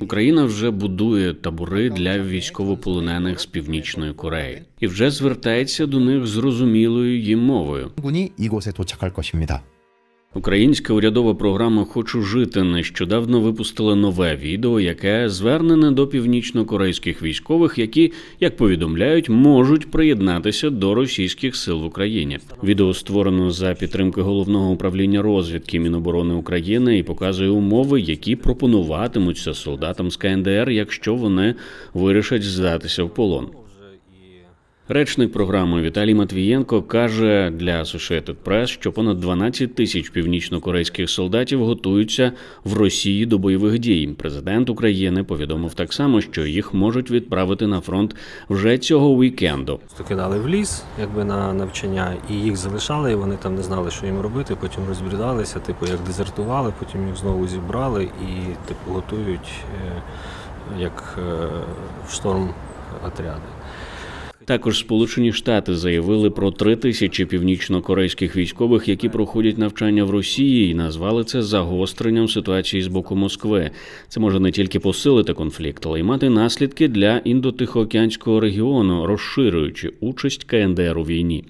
Україна вже будує табори для військовополонених з північної Кореї і вже звертається до них зрозумілою їм мовою. Українська урядова програма Хочу жити нещодавно випустила нове відео, яке звернене до північнокорейських військових, які, як повідомляють, можуть приєднатися до російських сил в Україні. Відео створено за підтримки головного управління розвідки Міноборони України і показує умови, які пропонуватимуться солдатам з КНДР, якщо вони вирішать здатися в полон. Речник програми Віталій Матвієнко каже для Associated Press, що понад 12 тисяч північнокорейських солдатів готуються в Росії до бойових дій. Президент України повідомив так само, що їх можуть відправити на фронт вже цього вікенду. Кидали в ліс, якби на навчання, і їх залишали, і вони там не знали, що їм робити. Потім розбрідалися, типу, як дезертували, потім їх знову зібрали і типу готують е, як е, в шторм отряди. Також Сполучені Штати заявили про три тисячі північнокорейських військових, які проходять навчання в Росії, і назвали це загостренням ситуації з боку Москви. Це може не тільки посилити конфлікт, але й мати наслідки для індотихоокеанського регіону, розширюючи участь КНДР у війні.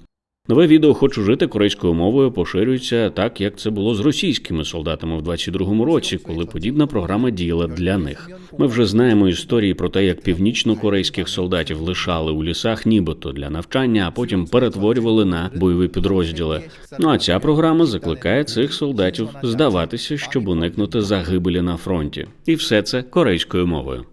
Нове відео хочу жити корейською мовою поширюється так, як це було з російськими солдатами в 22-му році, коли подібна програма діяла для них. Ми вже знаємо історії про те, як північно-корейських солдатів лишали у лісах, нібито для навчання, а потім перетворювали на бойові підрозділи. Ну а ця програма закликає цих солдатів здаватися, щоб уникнути загибелі на фронті, і все це корейською мовою.